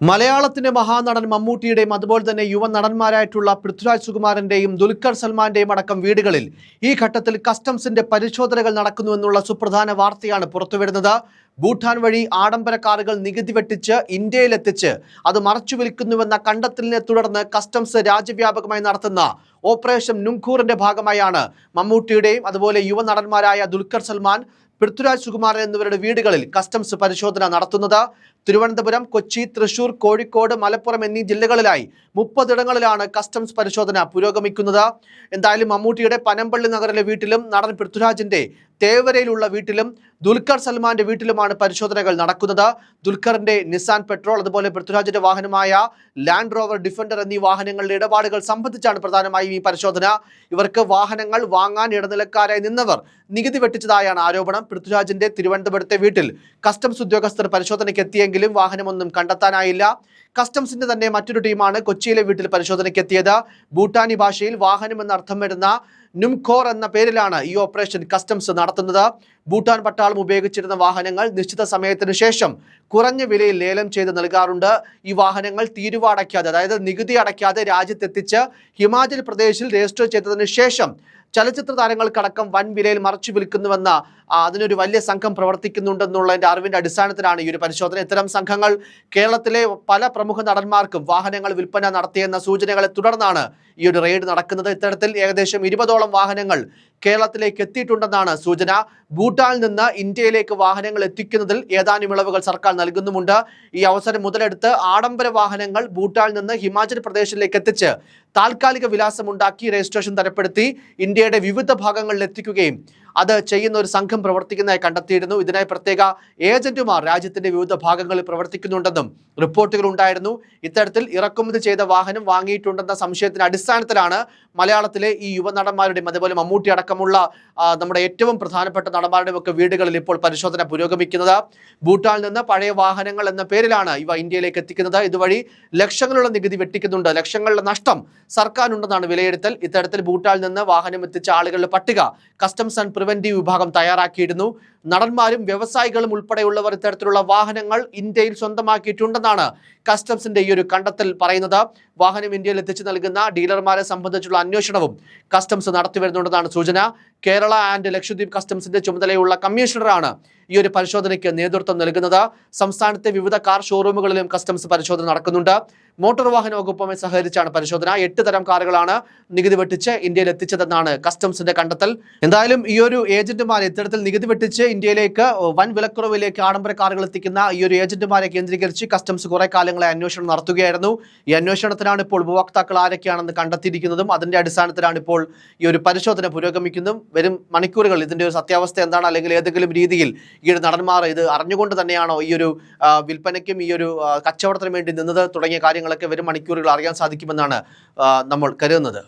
മലയാളത്തിന്റെ മഹാനടൻ മമ്മൂട്ടിയുടെയും അതുപോലെ തന്നെ യുവ നടന്മാരായിട്ടുള്ള പൃഥ്വിരാജ് സുകുമാരന്റെയും ദുൽഖർ സൽമാന്റെയും അടക്കം വീടുകളിൽ ഈ ഘട്ടത്തിൽ കസ്റ്റംസിന്റെ പരിശോധനകൾ നടക്കുന്നുവെന്നുള്ള സുപ്രധാന വാർത്തയാണ് പുറത്തുവിടുന്നത് ഭൂട്ടാൻ വഴി ആഡംബര കാറുകൾ നികുതി വെട്ടിച്ച് ഇന്ത്യയിലെത്തിച്ച് അത് മറച്ചു വിൽക്കുന്നുവെന്ന കണ്ടെത്തലിനെ തുടർന്ന് കസ്റ്റംസ് രാജ്യവ്യാപകമായി നടത്തുന്ന ഓപ്പറേഷൻ നുങ്കൂറിന്റെ ഭാഗമായാണ് മമ്മൂട്ടിയുടെയും അതുപോലെ യുവ നടന്മാരായ ദുൽഖർ സൽമാൻ പൃഥ്വിരാജ് സുകുമാരൻ എന്നിവരുടെ വീടുകളിൽ കസ്റ്റംസ് പരിശോധന നടത്തുന്നത്. തിരുവനന്തപുരം കൊച്ചി തൃശൂർ കോഴിക്കോട് മലപ്പുറം എന്നീ ജില്ലകളിലായി മുപ്പതിടങ്ങളിലാണ് കസ്റ്റംസ് പരിശോധന പുരോഗമിക്കുന്നത്. എന്തായാലും മമ്മൂട്ടിയുടെ പനമ്പള്ളി നഗറിലെ വീട്ടിലും നടൻ പൃഥ്വിരാജിന്റെ തേവരയിലുള്ള വീട്ടിലും ദുൽഖർ സൽമാന്റെ വീട്ടിലുമാണ് പരിശോധനകൾ നടക്കുന്നത്. ദുൽഖറിന്റെ നിസാൻ പെട്രോൾ അതുപോലെ പൃഥ്വിരാജിന്റെ വാഹനമായ ലാൻഡ് റോവർ ഡിഫൻഡർ എന്നീ വാഹനങ്ങളുടെ ഇടപാടുകൾ സംബന്ധിച്ചാണ് പ്രധാനമായും ഈ പരിശോധന. ഇവർക്ക് വാഹനങ്ങൾ വാങ്ങാൻ ഇടനിലക്കാരായി നിന്നവർ നികുതി വെട്ടിച്ചതായാണ് ആരോപണം. പൃഥ്വിരാജിന്റെ തിരുവനന്തപുരത്തെ വീട്ടിൽ കസ്റ്റംസ് ഉദ്യോഗസ്ഥർ പരിശോധനയ്ക്ക് എത്തിയെങ്കിലും വാഹനമൊന്നും കണ്ടെത്താനായില്ല. കസ്റ്റംസിന്റെ തന്നെ മറ്റൊരു ടീമാണ് കൊച്ചിയിലെ വീട്ടിൽ പരിശോധനയ്ക്ക് എത്തിയത് ഭൂട്ടാനി ഭാഷയിൽ വാഹനം എന്ന അർത്ഥം വരുന്ന നുംഖോർ എന്ന പേരിലാണ് ഈ ഓപ്പറേഷൻ കസ്റ്റംസ് നടത്തുന്നത്. ഭൂട്ടാൻ പട്ടാളം ഉപയോഗിച്ചിരുന്ന വാഹനങ്ങൾ നിശ്ചിത സമയത്തിന് ശേഷം കുറഞ്ഞ വിലയിൽ ലേലം ചെയ്ത് നൽകാറുണ്ട്. ഈ വാഹനങ്ങൾ തീരുവ അടയ്ക്കാതെ അതായത് നികുതി അടയ്ക്കാതെ രാജ്യത്തെത്തിച്ച് ഹിമാചൽ പ്രദേശിൽ രജിസ്റ്റർ ചെയ്തതിന് ശേഷം ചലച്ചിത്ര താരങ്ങൾക്കടക്കം വൻ വിലയിൽ മറച്ചു വിൽക്കുന്നുവെന്ന അതിനൊരു വലിയ സംഘം പ്രവർത്തിക്കുന്നുണ്ടെന്നുള്ളതിന്റെ അറിവിന്റെ അടിസ്ഥാനത്തിലാണ് ഈ ഒരു പരിശോധന. ഇത്തരം സംഘങ്ങൾ കേരളത്തിലെ പല പ്രമുഖ നടന്മാർക്കും വാഹനങ്ങൾ വിൽപ്പന നടത്തിയെന്ന സൂചനകളെ തുടർന്നാണ് ഈ ഒരു റെയ്ഡ് നടക്കുന്നത്. ഇത്തരത്തിൽ ഏകദേശം ഇരുപതോളം വാഹനങ്ങൾ കേരളത്തിലേക്ക് എത്തിയിട്ടുണ്ടെന്നാണ് സൂചന. ഭൂട്ടാനിൽ നിന്ന് ഇന്ത്യയിലേക്ക് വാഹനങ്ങൾ എത്തിക്കുന്നതിൽ ഏതാനും ഇളവുകൾ സർക്കാർ നൽകുന്നുമുണ്ട്. ഈ അവസരം മുതലെടുത്ത് ആഡംബര വാഹനങ്ങൾ ഭൂട്ടാനിൽ നിന്ന് ഹിമാചൽ പ്രദേശിലേക്ക് എത്തിച്ച് താൽക്കാലിക വിലാസമുണ്ടാക്കി രജിസ്ട്രേഷൻ തരപ്പെടുത്തി ഇന്ത്യയുടെ വിവിധ ഭാഗങ്ങളിൽ എത്തിക്കുകയും അത് ചെയ്യുന്ന ഒരു സംഘം പ്രവർത്തിക്കുന്നതായി കണ്ടെത്തിയിരുന്നു. ഇതിനായി പ്രത്യേക ഏജന്റുമാർ രാജ്യത്തിന്റെ വിവിധ ഭാഗങ്ങളിൽ പ്രവർത്തിക്കുന്നുണ്ടെന്നും റിപ്പോർട്ടുകൾ ഉണ്ടായിരുന്നു. ഇത്തരത്തിൽ ഇറക്കുമതി ചെയ്ത വാഹനം വാങ്ങിയിട്ടുണ്ടെന്ന സംശയത്തിന്റെ അടിസ്ഥാനത്തിലാണ് മലയാളത്തിലെ ഈ യുവനടന്മാരുടെയും അതുപോലെ മമ്മൂട്ടി അടക്കമുള്ള നമ്മുടെ ഏറ്റവും പ്രധാനപ്പെട്ട നടന്മാരുടെയും ഒക്കെ വീടുകളിൽ ഇപ്പോൾ പരിശോധന പുരോഗമിക്കുന്നത്. ഭൂട്ടാനിൽ നിന്ന് പഴയ വാഹനങ്ങൾ എന്ന പേരിലാണ് ഇവ ഇന്ത്യയിലേക്ക് എത്തിക്കുന്നത്. ഇതുവഴി ലക്ഷങ്ങളുടെ നികുതി വെട്ടിക്കുന്നുണ്ട്. ലക്ഷങ്ങളുടെ നഷ്ടം സർക്കാരുണ്ടെന്നാണ് വിലയിരുത്തൽ. ഇത്തരത്തിൽ ഭൂട്ടാനിൽ നിന്ന് വാഹനം എത്തിച്ച ആളുകളുടെ പട്ടിക കസ്റ്റംസ് ആൻഡ് പ്രിവെന്റീവ് വിഭാഗം തയ്യാറാക്കിയിരുന്നു. നടന്മാരും വ്യവസായികളും ഉൾപ്പെടെയുള്ളവർ ഇത്തരത്തിലുള്ള വാഹനങ്ങൾ ഇന്ത്യയിൽ സ്വന്തമാക്കിയിട്ടുണ്ടെന്നാണ് കസ്റ്റംസിന്റെ ഈ ഒരു കണ്ടെത്തൽ പറയുന്നത്. വാഹനം ഇന്ത്യയിൽ എത്തിച്ചു നൽകുന്ന ഡീലർമാരെ സംബന്ധിച്ചുള്ള അന്വേഷണവും കസ്റ്റംസ് നടത്തി വരുന്നുണ്ടെന്നാണ് സൂചന. കേരള ആൻഡ് ലക്ഷദ്വീപ് കസ്റ്റംസിന്റെ ചുമതലയുള്ള കമ്മീഷണറാണ് ഈ ഒരു പരിശോധനയ്ക്ക് നേതൃത്വം നൽകുന്നത്. സംസ്ഥാനത്തെ വിവിധ കാർ ഷോറൂമുകളിലും കസ്റ്റംസ് പരിശോധന നടക്കുന്നുണ്ട്. മോട്ടോർ വാഹന വകുപ്പുമായി സഹകരിച്ചാണ് പരിശോധന. എട്ട് തരം കാറുകളാണ് നികുതി വെട്ടിച്ച് ഇന്ത്യയിൽ എത്തിച്ചതെന്നാണ് കസ്റ്റംസിന്റെ കണ്ടെത്തൽ. എന്തായാലും ഈ ഒരു ഏജന്റുമാരെ ഇത്തരത്തിൽ നികുതി വെട്ടിച്ച് ഇന്ത്യയിലേക്ക് വൻ വിലക്കുറവിലേക്ക് ആഡംബര കാറുകൾ എത്തിക്കുന്ന ഈ ഒരു ഏജന്റുമാരെ കേന്ദ്രീകരിച്ച് കസ്റ്റംസ് കുറെ കാലങ്ങളെ അന്വേഷണം നടത്തുകയായിരുന്നു. ഈ അന്വേഷണത്തിനാണ് ഇപ്പോൾ ഉപഭോക്താക്കൾ ആരൊക്കെയാണെന്ന് കണ്ടെത്തിയിരിക്കുന്നതും അതിന്റെ അടിസ്ഥാനത്തിലാണ് ഇപ്പോൾ ഈ ഒരു പരിശോധന പുരോഗമിക്കുന്നതും. വരും മണിക്കൂറുകൾ ഇതിന്റെ ഒരു സത്യാവസ്ഥ എന്താണ്? അല്ലെങ്കിൽ ഏതെങ്കിലും രീതിയിൽ ഈ ഒരു നടന്മാർ ഇത് അറിഞ്ഞുകൊണ്ട് തന്നെയാണോ ഈ ഒരു വിൽപ്പനയ്ക്കും ഈ ഒരു കച്ചവടത്തിനും വേണ്ടി നിന്നത് തുടങ്ങിയ കാര്യങ്ങളൊക്കെ വരും മണിക്കൂറുകൾ അറിയാൻ സാധിക്കുമെന്നാണ് നമ്മൾ കരുതുന്നത്.